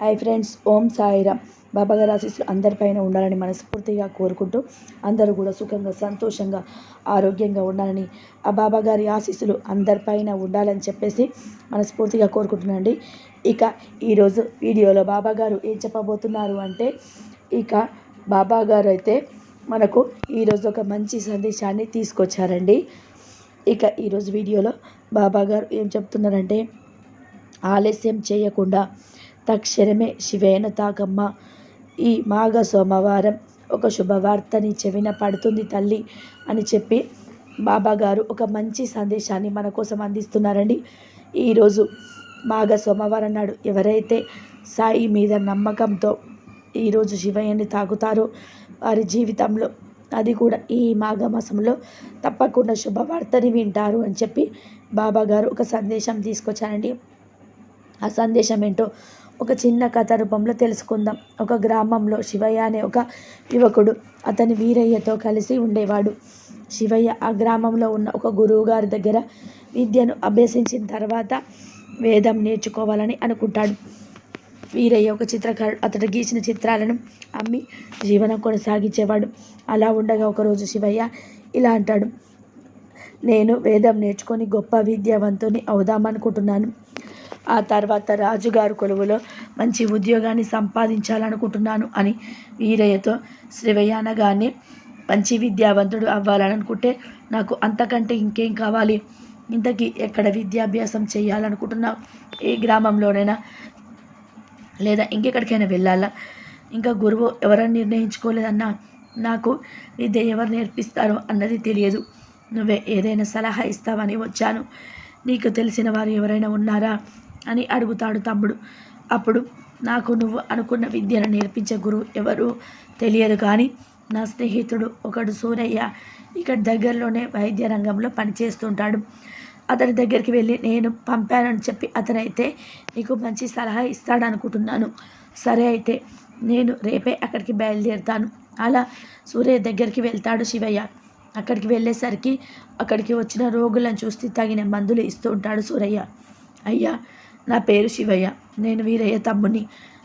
Hi friends ఓం సాయిరామ్. బాబాగారి ఆశీస్సులు అందరిపైన ఉండాలని మనస్ఫూర్తిగా కోరుకుంటూ అందరూ కూడా సుఖంగా సంతోషంగా ఆరోగ్యంగా ఉండాలని ఆ బాబాగారి ఆశీస్సులు అందరిపైన ఉండాలని చెప్పేసి మనస్ఫూర్తిగా కోరుకుంటున్నాండి ఇక ఈరోజు వీడియోలో బాబాగారు ఏం చెప్పబోతున్నారు అంటే ఇక బాబాగారు అయితే మనకు ఈరోజు ఒక మంచి సందేశాన్ని తీసుకొచ్చారండి. ఇక ఈరోజు వీడియోలో బాబాగారు ఏం చెప్తున్నారంటే ఆలస్యం చేయకుండా తక్షణమే శివేన తాకమ్మ ఈ మాఘ సోమవారం ఒక శుభవార్తని చెవిన పడుతుంది తల్లి అని చెప్పి బాబాగారు ఒక మంచి సందేశాన్ని మన కోసం అందిస్తున్నారండి. ఈరోజు మాఘ సోమవారం నాడు ఎవరైతే సాయి మీద నమ్మకంతో ఈరోజు శివయ్యని తాగుతారో వారి జీవితంలో అది కూడా ఈ మాఘమాసంలో తప్పకుండా శుభవార్తని వింటారు అని చెప్పి బాబాగారు ఒక సందేశం తీసుకొచ్చారండి. ఆ సందేశం ఏంటో ఒక చిన్న కథ రూపంలో తెలుసుకుందాం. ఒక గ్రామంలో శివయ్య అనే ఒక యువకుడు అతని వీరయ్యతో కలిసి ఉండేవాడు. శివయ్య ఆ గ్రామంలో ఉన్న ఒక గురువు గారి దగ్గర విద్యను అభ్యసించిన తర్వాత వేదం నేర్చుకోవాలని అనుకుంటాడు. వీరయ్య ఒక చిత్రకారుడు అతడు గీసిన చిత్రాలను అమ్మి జీవనం కొనసాగించేవాడు. అలా ఉండగా ఒకరోజు శివయ్య ఇలా అంటాడు నేను వేదం నేర్చుకొని గొప్ప విద్యావంతుని అవుదామనుకుంటున్నాను. ఆ తర్వాత రాజుగారు కొలువులో మంచి ఉద్యోగాన్ని సంపాదించాలనుకుంటున్నాను అని వీరయ్యతో శ్రీవయ్యానగాన్ని మంచి విద్యావంతుడు అవ్వాలనుకుంటే నాకు అంతకంటే ఇంకేం కావాలి? ఇంతకీ ఎక్కడ విద్యాభ్యాసం చేయాలనుకుంటున్నావు? ఏ గ్రామంలోనైనా లేదా ఇంకెక్కడికైనా వెళ్ళాలా? ఇంకా గురువు ఎవరని నిర్ణయించుకోలేదన్నా నాకు విద్య ఎవరు నేర్పిస్తారో అన్నది తెలియదు. నువ్వే ఏదైనా సలహా ఇస్తావని వచ్చాను. నీకు తెలిసిన వారు ఎవరైనా ఉన్నారా? అని అడుగుతాడు తమ్ముడు. అప్పుడు నాకు నువ్వు అనుకున్న విద్యను నేర్పించే గురువు ఎవరు తెలియదు కానీ నా స్నేహితుడు ఒకడు సూరయ్య. ఇక్కడ దగ్గరలోనే వైద్య రంగంలో పనిచేస్తుంటాడు. అతని దగ్గరికి వెళ్ళి నేను పంపానని చెప్పి అతనైతే నీకు మంచి సలహా ఇస్తాడనుకుంటున్నాను. సరే అయితే నేను రేపే అక్కడికి బయలుదేరుతాను. అలా సూర్య దగ్గరికి వెళ్తాడు శివయ్య. అక్కడికి వెళ్ళేసరికి అక్కడికి వచ్చిన రోగులను చూస్తే తగిన మందులు ఇస్తూ ఉంటాడు సూరయ్య. అయ్యా నా పేరు శివయ్య. నేను వీరయ్య తమ్ముని.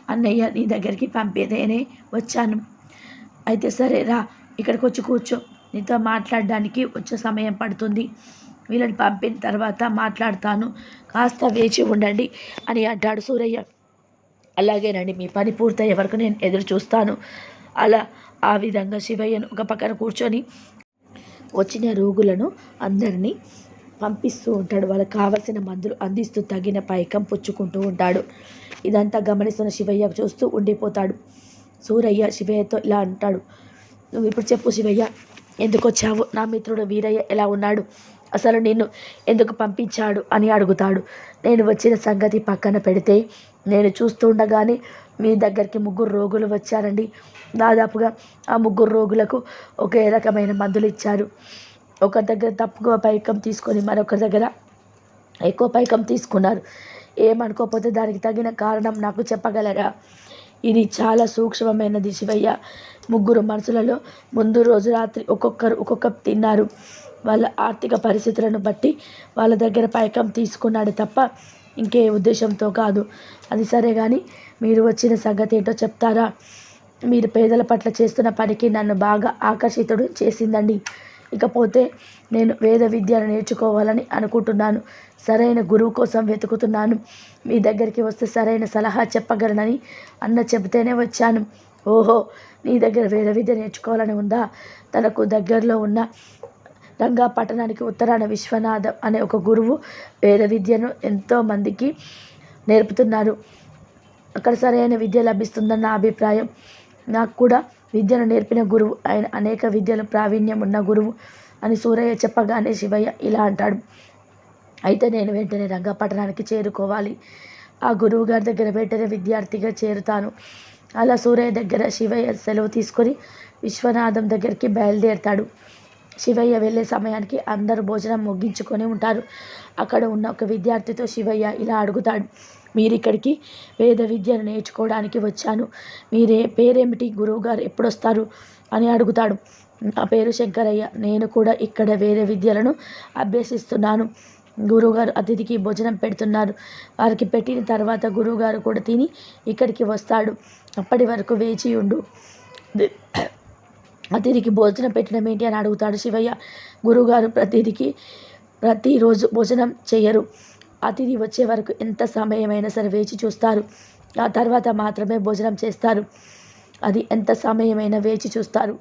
అన్నయ్య నీ దగ్గరికి పంపేదేనే వచ్చాను. అయితే సరే రా ఇక్కడికి వచ్చి కూర్చో. నీతో మాట్లాడడానికి వచ్చే సమయం పడుతుంది. వీళ్ళని పంపిన తర్వాత మాట్లాడతాను. కాస్త వేచి ఉండండి అని అంటాడు సూరయ్య. అలాగేనండి మీ పని పూర్తయ్యే వరకు నేను ఎదురు చూస్తాను. అలా ఆ విధంగా శివయ్యను ఒక పక్కన కూర్చొని వచ్చిన రోగులను అందరినీ పంపిస్తూ ఉంటాడు. వాళ్ళకి కావలసిన మందులు అందిస్తూ తగిన పైకం పుచ్చుకుంటూ ఉంటాడు. ఇదంతా గమనిస్తున్న శివయ్య చూస్తూ ఉండిపోతాడు. సూరయ్య శివయ్యతో ఇలా అంటాడు నువ్వు ఇప్పుడు చెప్పు శివయ్య ఎందుకు వచ్చావు? నా మిత్రుడు వీరయ్య ఎలా ఉన్నాడు? అసలు నిన్ను ఎందుకు పంపించాడు? అని అడుగుతాడు. నేను వచ్చిన సంగతి పక్కన పెడితే నేను చూస్తుండగానే మీ దగ్గరికి ముగ్గురు రోగులు వచ్చారండి. దాదాపుగా ఆ ముగ్గురు రోగులకు ఒకే రకమైన మందులు ఇచ్చారు. ఒకరి దగ్గర తక్కువ పైకం తీసుకొని మరొకరి దగ్గర ఎక్కువ పైకం తీసుకున్నారు. ఏమనుకోకపోతే దానికి తగిన కారణం నాకు చెప్పగలరా? ఇది చాలా సూక్ష్మమైనది శివయ్య. ముగ్గురు మనుషులలో ముందు రోజు రాత్రి ఒక్కొక్కరు ఒక్కొక్క తిన్నారు. వాళ్ళ ఆర్థిక పరిస్థితులను బట్టి వాళ్ళ దగ్గర పైకం తీసుకున్నాడు తప్ప ఇంకే ఉద్దేశంతో కాదు. అది సరే కానీ మీరు వచ్చిన సంగతి ఏంటో చెప్తారా? మీరు పేదల పట్ల చేస్తున్న పనికి నన్ను బాగా ఆకర్షితుడు చేసిందండి. ఇకపోతే నేను వేద విద్యను నేర్చుకోవాలని అనుకుంటున్నాను. సరైన గురువు కోసం వెతుకుతున్నాను. మీ దగ్గరికి వస్తే సరైన సలహా చెప్పగలనని అన్న చెబితేనే వచ్చాను. ఓహో నీ దగ్గర వేద విద్య నేర్చుకోవాలని ఉందా? తనకు దగ్గరలో ఉన్న రంగా పట్టణానికి ఉత్తరాన విశ్వనాథం అనే ఒక గురువు వేద విద్యను ఎంతోమందికి నేర్పుతున్నారు. అక్కడ సరైన విద్య లభిస్తుందన్న అభిప్రాయం. నాకు కూడా విద్యను నేర్పిన గురువు ఆయన అనేక విద్యలు ప్రావీణ్యం ఉన్న గురువు అని సూరయ్య చెప్పగానే శివయ్య ఇలా అంటాడు. అయితే నేను వెంటనే రంగపట్టణానికి చేరుకోవాలి. ఆ గురువు గారి దగ్గర వెంటనే విద్యార్థిగా చేరుతాను అలా సూరయ్య దగ్గర శివయ్య సెలవు తీసుకొని విశ్వనాథం దగ్గరికి బయలుదేరుతాడు. శివయ్య వెళ్ళే సమయానికి అందరూ భోజనం ముగించుకొని ఉంటారు. అక్కడ ఉన్న ఒక విద్యార్థితో శివయ్య ఇలా అడుగుతాడు మీరు ఇక్కడికి వేద విద్యను నేర్చుకోవడానికి వచ్చాను. మీరే పేరేమిటి? గురువుగారు ఎప్పుడొస్తారు? అని అడుగుతాడు. నా పేరు శంకరయ్య. నేను కూడా ఇక్కడ వేద విద్యలను అభ్యసిస్తున్నాను. గురువుగారు అతిథికి భోజనం పెడుతున్నారు. వారికి పెట్టిన తర్వాత గురువుగారు కూడా తిని ఇక్కడికి వస్తాడు. అప్పటి వరకు వేచి ఉండు. అతిథికి భోజనం పెట్టడం ఏంటి అని అడుగుతాడు శివయ్య. గురువుగారు ప్రతిథికి ప్రతిరోజు భోజనం చేయరు. అతిథి వచ్చే వరకు ఎంత సమయమైనా సరే వేచి చూస్తారు. ఆ తర్వాత మాత్రమే భోజనం చేస్తారు. అది ఎంత సమయమైనా వేచి చూస్తారు.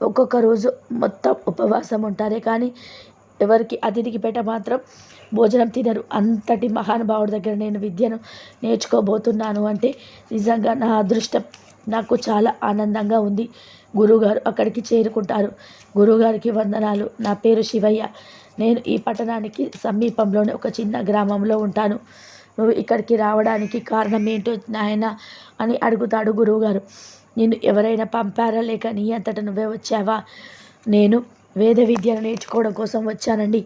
ఒక్కొక్క రోజు మొత్తం ఉపవాసం ఉంటారే కానీ ఎవరికి అతిథికి పెట్ట మాత్రం భోజనం తినరు. అంతటి మహానుభావుడి దగ్గర నేను విద్యను నేర్చుకోబోతున్నాను అంటే నిజంగా నా అదృష్టం నాకు చాలా ఆనందంగా ఉంది. గురువుగారు అక్కడికి చేరుకుంటారు. గురుగారికి వందనాలు. నా పేరు శివయ్య. నేను ఈ పట్టణానికి సమీపంలోనే ఒక చిన్న గ్రామంలో ఉంటాను. నువ్వు ఇక్కడికి రావడానికి కారణం ఏంటో నాయన అని అడుగుతాడు గురువుగారు నిన్ను ఎవరైనా పంపారా లేక నీ అంతటా నువ్వే వచ్చావా? నేను వేద విద్యను నేర్చుకోవడం కోసం వచ్చానండి.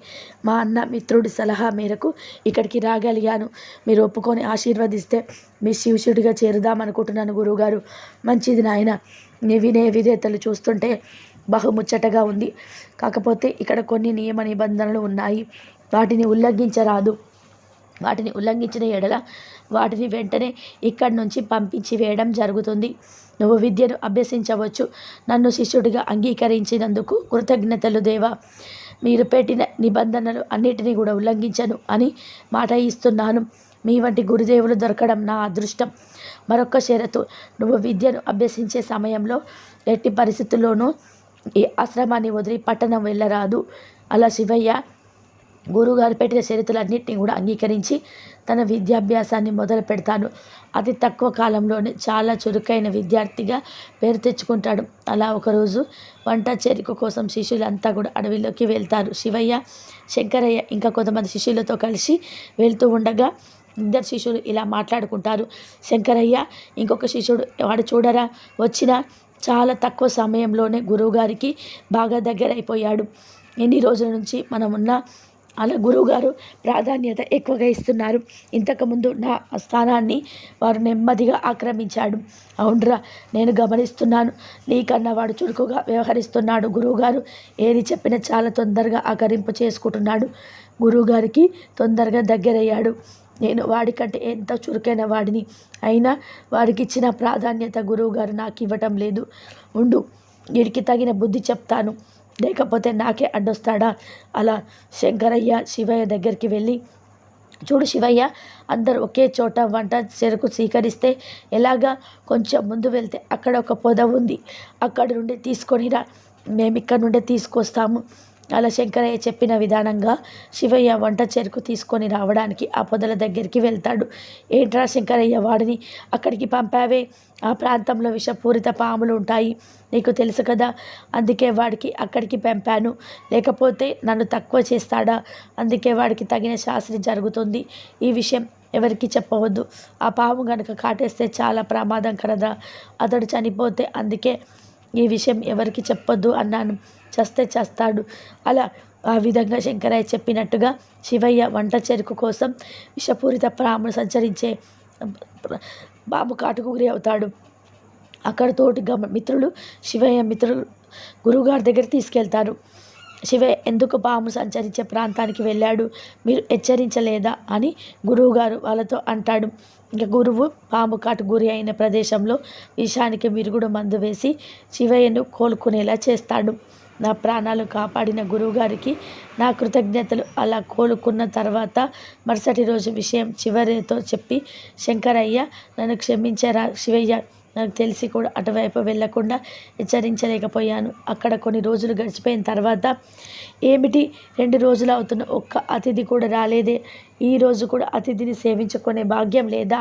మా అన్న మిత్రుడి సలహా మేరకు ఇక్కడికి రాగలిగాను. మీరు ఒప్పుకొని ఆశీర్వదిస్తే మీ శిష్యుడిగా చేరుదామనుకుంటున్నాను గురువుగారు. మంచిది నాయన. నీ వినే విధేతలు చూస్తుంటే బహుముచ్చటగా ఉంది. కాకపోతే ఇక్కడ కొన్ని నియమ నిబంధనలు ఉన్నాయి. వాటిని ఉల్లంఘించరాదు. వాటిని ఉల్లంఘించిన ఎడల వాటిని వెంటనే ఇక్కడి నుంచి పంపించి వేయడం జరుగుతుంది. నువ్వు విద్యను అభ్యసించవచ్చు. నన్ను శిష్యుడిగా అంగీకరించినందుకు కృతజ్ఞతలు దేవా. మీరు పెట్టిన నిబంధనలు అన్నిటినీ కూడా ఉల్లంఘించను అని మాట ఇస్తున్నాను. మీ వంటి గురుదేవులు దొరకడం నా అదృష్టం. మరొక షరతు నువ్వు విద్యను అభ్యసించే సమయంలో ఎట్టి పరిస్థితుల్లోనూ ఈ ఆశ్రమాన్ని వదిలి పట్టణం వెళ్ళరాదు. అలా శివయ్య గురువుగారు పెట్టిన షరతులన్నింటినీ కూడా అంగీకరించి తన విద్యాభ్యాసాన్ని మొదలు పెడతాను అతి తక్కువ కాలంలోనే చాలా చురుకైన విద్యార్థిగా పేరు తెచ్చుకుంటాడు. అలా ఒకరోజు వంట చేరిక కోసం శిష్యులంతా కూడా అడవిలోకి వెళ్తారు. శివయ్య శంకరయ్య ఇంకా కొంతమంది శిష్యులతో కలిసి వెళ్తూ ఉండగా ఇద్దరు శిష్యులు ఇలా మాట్లాడుకుంటారు. శంకరయ్య ఇంకొక శిష్యుడు వాడు చూడరా? వచ్చిన చాలా తక్కువ సమయంలోనే గురువుగారికి బాగా దగ్గర అయిపోయాడు ఎన్ని రోజుల నుంచి మనం ఉన్న అలా గురువుగారు ప్రాధాన్యత ఎక్కువగా ఇస్తున్నారు. ఇంతకుముందు నా స్థానాన్ని వారు నెమ్మదిగా ఆక్రమించాడు. అవునరా నేను గమనిస్తున్నాను. నీకన్నా వాడు చురుకుగా వ్యవహరిస్తున్నాడు గురువుగారు. ఏది చెప్పినా చాలా తొందరగా ఆకరింపు చేసుకుంటున్నాడు గురువుగారికి తొందరగా దగ్గరయ్యాడు. నేను వాడికంటే ఎంత చురుకైన వాడిని అయినా వారికి ఇచ్చిన ప్రాధాన్యత గురువుగారు నాకు ఇవ్వటం లేదు. ఉండు వీడికి తగిన బుద్ధి చెప్తాను. లేకపోతే నాకే అడ్డొస్తాడా? అలా శంకరయ్య శివయ్య దగ్గరికి వెళ్ళి చూడు శివయ్య అందరు ఒకే చోట వంట చెరుకు స్వీకరిస్తే ఎలాగా? కొంచెం ముందు వెళ్తే అక్కడ ఒక పొద ఉంది. అక్కడ నుండి తీసుకొనిరా మేము ఇక్కడ నుండి తీసుకొస్తాము. అలా శంకరయ్య చెప్పిన విధానంగా శివయ్య వంట చెరుకు తీసుకొని రావడానికి ఆ పొదల దగ్గరికి వెళ్తాడు. ఏంట్రా శంకరయ్య వాడిని అక్కడికి పంపావే? ఆ ప్రాంతంలో విషపూరిత పాములు ఉంటాయి. నీకు తెలుసు కదా అందుకే వాడికి అక్కడికి పంపాను. లేకపోతే నన్ను తక్కువ చేస్తాడా? అందుకే వాడికి తగిన శాస్త్రి జరుగుతుంది. ఈ విషయం ఎవరికి చెప్పవద్దు. ఆ పాము కనుక కాటేస్తే చాలా ప్రమాదం కలదా అతడు చనిపోతే అందుకే ఈ విషయం ఎవరికి చెప్పొద్దు అన్నాను. చస్తే చస్తాడు. అలా ఆ విధంగా శంకరయ్య చెప్పినట్టుగా శివయ్య వంట చెరుకు కోసం విషపూరిత ప్రాములు సంచరించే బాబు కాటుకు గురి అవుతాడు. అక్కడ తోటి గమ మిత్రులు శివయ్య మిత్రులు గురువుగారి దగ్గర తీసుకెళ్తారు. శివయ్య ఎందుకు పాము సంచరించే ప్రాంతానికి వెళ్ళాడు? మీరు హెచ్చరించలేదా? అని గురువుగారు వాళ్ళతో అంటాడు. ఇంకా గురువు పాము కాటు గురి అయిన ప్రదేశంలో విషానికి మిరుగుడు మందు వేసి శివయ్యను కోలుకునేలా చేస్తాడు. నా ప్రాణాలు కాపాడిన గురువుగారికి నా కృతజ్ఞతలు. అలా కోలుకున్న తర్వాత మరుసటి రోజు విషయం చివరితో చెప్పి శంకరయ్య నన్ను క్షమించరా శివయ్య. నాకు తెలిసి కూడా అటువైపు వెళ్ళకుండా హెచ్చరించలేకపోయాను. అక్కడ కొన్ని రోజులు గడిచిపోయిన తర్వాత ఏమిటి? రెండు రోజులు అవుతున్న ఒక్క అతిథి కూడా రాలేదే. ఈ రోజు కూడా అతిథిని సేవించుకునే భాగ్యం లేదా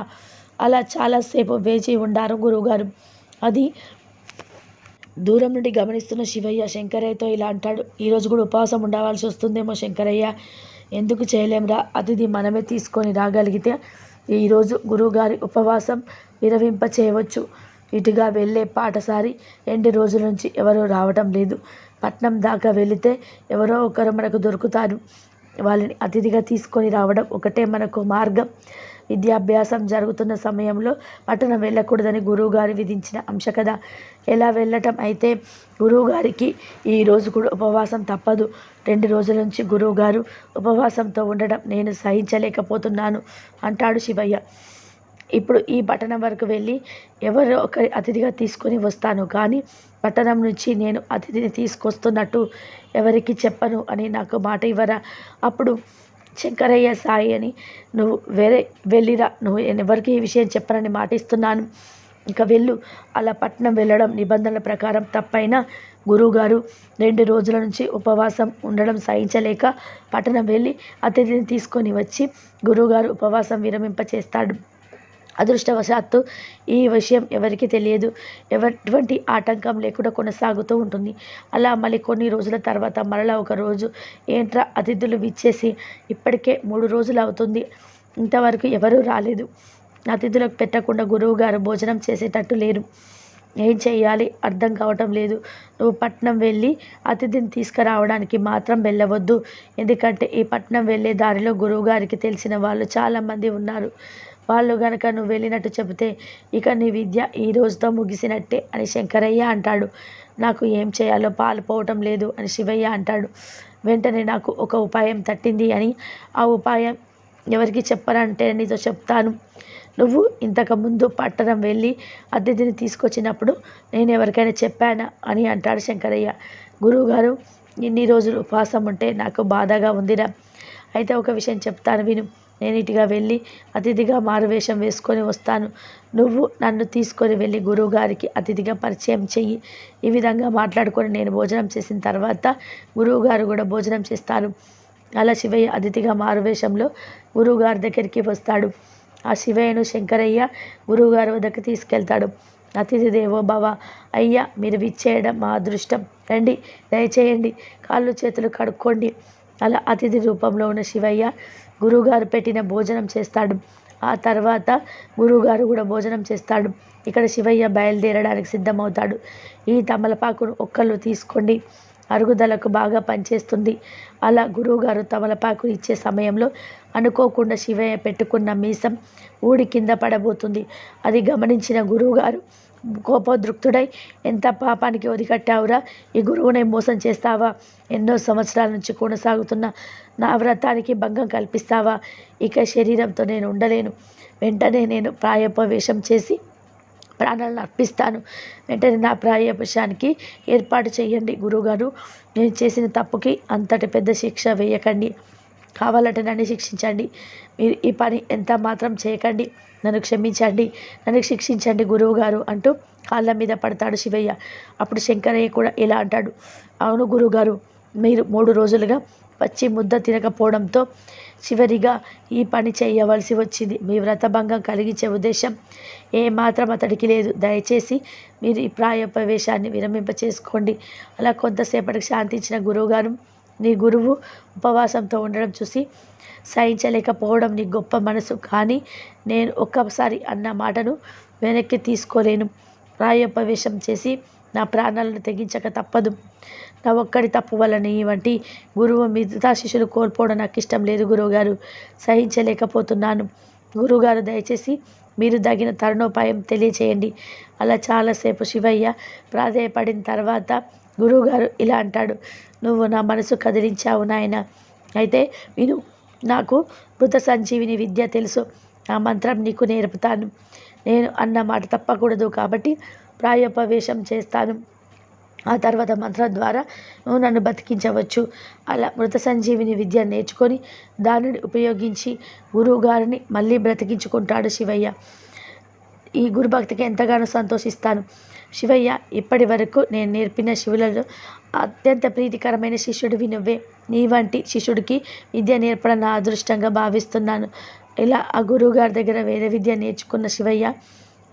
అలా చాలాసేపు వేచి ఉండారు గురువుగారు. అది దూరం నుండి గమనిస్తున్న శివయ్య శంకరయ్యతో ఇలా అంటాడు ఈరోజు కూడా ఉపవాసం ఉండవలసి వస్తుందేమో శంకరయ్య. ఎందుకు చేయలేంరా? అతిథి మనమే తీసుకొని రాగలిగితే ఈరోజు గురువుగారి ఉపవాసం విరవింప చేయవచ్చు ఇటుగా వెళ్ళే పాటసారి రెండు రోజుల నుంచి ఎవరూ రావటం లేదు. పట్నం దాకా వెళితే ఎవరో ఒకరు మనకు దొరుకుతారు. వాళ్ళని అతిథిగా తీసుకొని రావడం ఒకటే మనకు మార్గం. విద్యాభ్యాసం జరుగుతున్న సమయంలో పట్టణం వెళ్ళకూడదని గురువుగారు విధించిన అంశ కదా ఎలా వెళ్ళటం అయితే గురువుగారికి ఈరోజు కూడా ఉపవాసం తప్పదు. రెండు రోజుల నుంచి గురువుగారు ఉపవాసంతో ఉండడం నేను సహించలేకపోతున్నాను అంటాడు శివయ్య. ఇప్పుడు ఈ పట్టణం వరకు వెళ్ళి ఎవరో ఒకరి అతిథిగా తీసుకొని వస్తాను కానీ పట్టణం నుంచి నేను అతిథిని తీసుకొస్తున్నట్టు ఎవరికి చెప్పను అని నాకు మాట ఇవ్వరా? అప్పుడు శంకరయ్య సాయి అని. నువ్వు వేరే వెళ్ళిరా. నువ్వు ఎవరికి ఈ విషయం చెప్పనని మాటిస్తున్నాను. ఇక వెళ్ళు. అలా పట్నం వెళ్ళడం నిబంధనల ప్రకారం తప్పైనా గురువుగారు రెండు రోజుల నుంచి ఉపవాసం ఉండడం సహించలేక పట్టణం వెళ్ళి అతిథిని తీసుకొని వచ్చి గురువుగారు ఉపవాసం విరమింపచేస్తాడు. అదృష్టవశాత్తు ఈ విషయం ఎవరికి తెలియదు. ఎటువంటి ఆటంకం లేకుండా కొనసాగుతూ ఉంటుంది. అలా మళ్ళీ కొన్ని రోజుల తర్వాత మరలా ఒక రోజు ఏంట్రా అతిథులు విచ్చేసి ఇప్పటికే మూడు రోజులు అవుతుంది. ఇంతవరకు ఎవరూ రాలేదు. అతిథులకు పెట్టకుండా గురువుగారు భోజనం చేసేటట్టు లేరు. ఏం చేయాలి? అర్థం కావటం లేదు. నువ్వు పట్నం వెళ్ళి అతిథిని తీసుకురావడానికి మాత్రం వెళ్ళవద్దు. ఎందుకంటే ఈ పట్నం వెళ్ళే దారిలో గురువుగారికి తెలిసిన వాళ్ళు చాలామంది ఉన్నారు. వాళ్ళు గనక నువ్వు వెళ్ళినట్టు చెబితే ఇక నీ విద్య ఈ రోజుతో ముగిసినట్టే అని శంకరయ్య అంటాడు. నాకు ఏం చేయాలో పాలుపోవటం లేదు అని శివయ్య అంటాడు. వెంటనే నాకు ఒక ఉపాయం తట్టింది అని ఆ ఉపాయం ఎవరికి చెప్పరంటే నీతో చెప్తాను. నువ్వు ఇంతకుముందు పట్టణం వెళ్ళి అతిథిని తీసుకొచ్చినప్పుడు నేను ఎవరికైనా చెప్పానా అని అంటాడు శంకరయ్య. గురువుగారు ఇన్ని రోజులు ఉపవాసం ఉంటే నాకు బాధగా ఉందిరా. అయితే ఒక విషయం చెప్తాను విను. నేను ఇటుగా వెళ్ళి అతిథిగా మారువేషం వేసుకొని వస్తాను. నువ్వు నన్ను తీసుకొని వెళ్ళి గురువుగారికి అతిథిగా పరిచయం చెయ్యి. ఈ విధంగా మాట్లాడుకొని నేను భోజనం చేసిన తర్వాత గురువుగారు కూడా భోజనం చేస్తారు. అలా శివయ్య అతిథిగా మారువేషంలో గురువుగారి దగ్గరికి వస్తాడు. ఆ శివయ్యను శంకరయ్య గురువుగారి వద్దకు తీసుకెళ్తాడు. అతిథి దేవో భవ అయ్యా మీరు విచ్చేయడం మా అదృష్టం. రండి దయచేయండి. కాళ్ళు చేతులు కడుక్కోండి. అలా అతిథి రూపంలో ఉన్న శివయ్య గురువుగారు పెట్టిన భోజనం చేస్తాడు. ఆ తర్వాత గురువుగారు కూడా భోజనం చేస్తాడు. ఇక్కడ శివయ్య బయలుదేరడానికి సిద్ధమవుతాడు. ఈ తమలపాకును ఒక్కళ్ళు తీసుకోండి. అరుగుదలకు బాగా పనిచేస్తుంది. అలా గురువుగారు తమలపాకు ఇచ్చే సమయంలో అనుకోకుండా శివయ్య పెట్టుకున్న మీసం ఊడి కింద పడబోతుంది. అది గమనించిన గురువుగారు కోపోద్రుక్తుడై ఎంత పాపానికి ఒదిగట్టావురా ఈ గురువుని మోసం చేస్తావా? ఎన్నో సంవత్సరాల నుంచి కొనసాగుతున్న నా వ్రతానికి భంగం కల్పిస్తావా? ఇక శరీరంతో నేను ఉండలేను. వెంటనే నేను ప్రాయోపవేశం చేసి ప్రాణాలను అర్పిస్తాను. వెంటనే నా ప్రాయోపశానికి ఏర్పాటు చేయండి గురువుగారు. నేను చేసిన తప్పుకి అంతటి పెద్ద శిక్ష వేయకండి. కావాలంటే నన్ను శిక్షించండి. మీరు ఈ పని ఎంత మాత్రం చేయకండి. నన్ను క్షమించండి. నన్ను శిక్షించండి గురువు గారు అంటూ కాళ్ళ మీద పడతాడు శివయ్య. అప్పుడు శంకరయ్య కూడా ఇలా అంటాడు. అవును గురువుగారు మీరు మూడు రోజులుగా వచ్చి ముద్ద తినకపోవడంతో చివరిగా ఈ పని చేయవలసి వచ్చింది. మీ వ్రతభంగం కలిగించే ఉద్దేశం ఏమాత్రం అతడికి లేదు. దయచేసి మీరు ఈ ప్రాయోపవేశాన్ని విరమింప చేసుకోండి అలా కొంతసేపటికి శాంతించిన గురువుగారు నీ గురువు ఉపవాసంతో ఉండడం చూసి సహించలేకపోవడం నీ గొప్ప మనసు. కానీ నేను ఒక్కసారి అన్న మాటను వెనక్కి తీసుకోలేను. ప్రాయోపవేశం చేసి నా ప్రాణాలను తెగించక తప్పదు. నా ఒక్కడి తప్పు వలన వంటి గురువు మిగతా శిష్యులు కోల్పోవడం నాకు ఇష్టం లేదు గురువుగారు. సహించలేకపోతున్నాను. గురువుగారు దయచేసి మీరు తగిన తరుణోపాయం తెలియచేయండి. అలా చాలాసేపు శివయ్య ప్రాధేయపడిన తర్వాత గురువుగారు ఇలా అంటాడు నువ్వు నా మనసు కదిలించావు నాయన. అయితే విను నాకు మృత సంజీవిని విద్య తెలుసు. ఆ మంత్రం నీకు నేర్పుతాను. నేను అన్న మాట తప్పకూడదు కాబట్టి ప్రాయోపవేశం చేస్తాను. ఆ తర్వాత మంత్రం ద్వారా నువ్వు నన్ను బతికించవచ్చు. అలా మృత సంజీవిని విద్య నేర్చుకొని దానిని ఉపయోగించి గురువుగారిని మళ్ళీ బ్రతికించుకుంటాడు శివయ్య. ఈ గురుభక్తికి ఎంతగానో సంతోషిస్తాను. శివయ్య ఇప్పటి వరకు నేను నేర్పిన శివులలో అత్యంత ప్రీతికరమైన శిష్యుడివి నువ్వే నీ వంటి శిష్యుడికి విద్య నేర్పడం నా అదృష్టంగా భావిస్తున్నాను. ఇలా ఆ గురువుగారి దగ్గర వేరే విద్య నేర్చుకున్న శివయ్య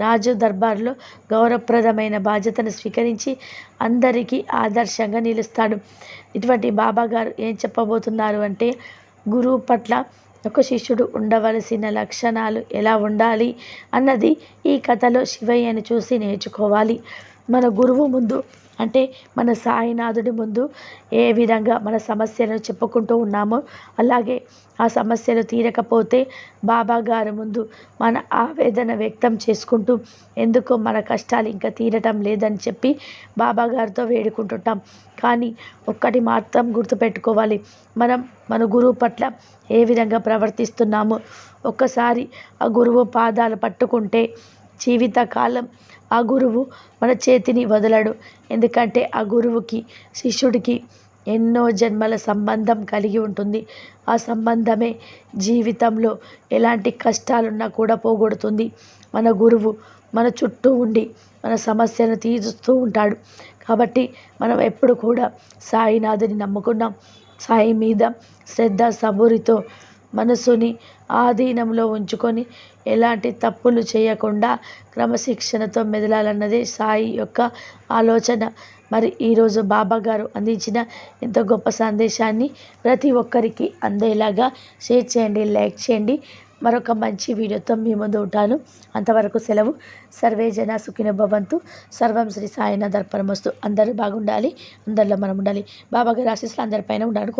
రాజు దర్బార్లో గౌరవప్రదమైన బాధ్యతను స్వీకరించి అందరికీ ఆదర్శంగా నిలుస్తాడు. ఇటువంటి బాబా గారు ఏం చెప్పబోతున్నారు అంటే గురువు పట్ల ఒక శిష్యుడు ఉండవలసిన లక్షణాలు ఎలా ఉండాలి అన్నది ఈ కథలో శివయ్యను చూసి నేర్చుకోవాలి. మన గురువు ముందు అంటే మన సాయినాథుడి ముందు ఏ విధంగా మన సమస్యలను చెప్పుకుంటూ ఉన్నామో అలాగే ఆ సమస్యలు తీరకపోతే బాబా గారి ముందు మన ఆవేదన వ్యక్తం చేసుకుంటూ ఎందుకో మన కష్టాలు ఇంకా తీరటం లేదని చెప్పి బాబా గారితో వేడుకుంటుంటాం. కానీ ఒక్కటి మాత్రం గుర్తుపెట్టుకోవాలి. మనం మన గురువు పట్ల ఏ విధంగా ప్రవర్తిస్తున్నామో ఒక్కసారి ఆ గురువు పాదాలు పట్టుకుంటే జీవితకాలం ఆ గురువు మన చేతిని వదలడు. ఎందుకంటే ఆ గురువుకి శిష్యుడికి ఎన్నో జన్మల సంబంధం కలిగి ఉంటుంది. ఆ సంబంధమే జీవితంలో ఎలాంటి కష్టాలున్నా కూడా పోగొడుతుంది. మన గురువు మన చుట్టూ ఉండి మన సమస్యను తీరుస్తూ ఉంటాడు. కాబట్టి మనం ఎప్పుడు కూడా సాయినాథుని నమ్ముకున్నాం. సాయి మీద శ్రద్ధ సబూరితో మనసుని ఆధీనంలో ఉంచుకొని ఎలాంటి తప్పులు చేయకుండా క్రమశిక్షణతో మెదలాలన్నదే సాయి యొక్క ఆలోచన. మరి ఈరోజు బాబా గారు అందించిన ఇంత గొప్ప సందేశాన్ని ప్రతి ఒక్కరికి అందేలాగా షేర్ చేయండి లైక్ చేయండి. మరొక మంచి వీడియోతో మీ ముందు ఉంటాను. అంతవరకు సెలవు. సర్వే జన సుఖిన భవంతు. సర్వం శ్రీ సాయన దర్పణమస్తు అందరూ బాగుండాలి. అందరిలో మనం ఉండాలి. బాబా గారి ఆశీస్సులు అందరిపైన ఉండాలి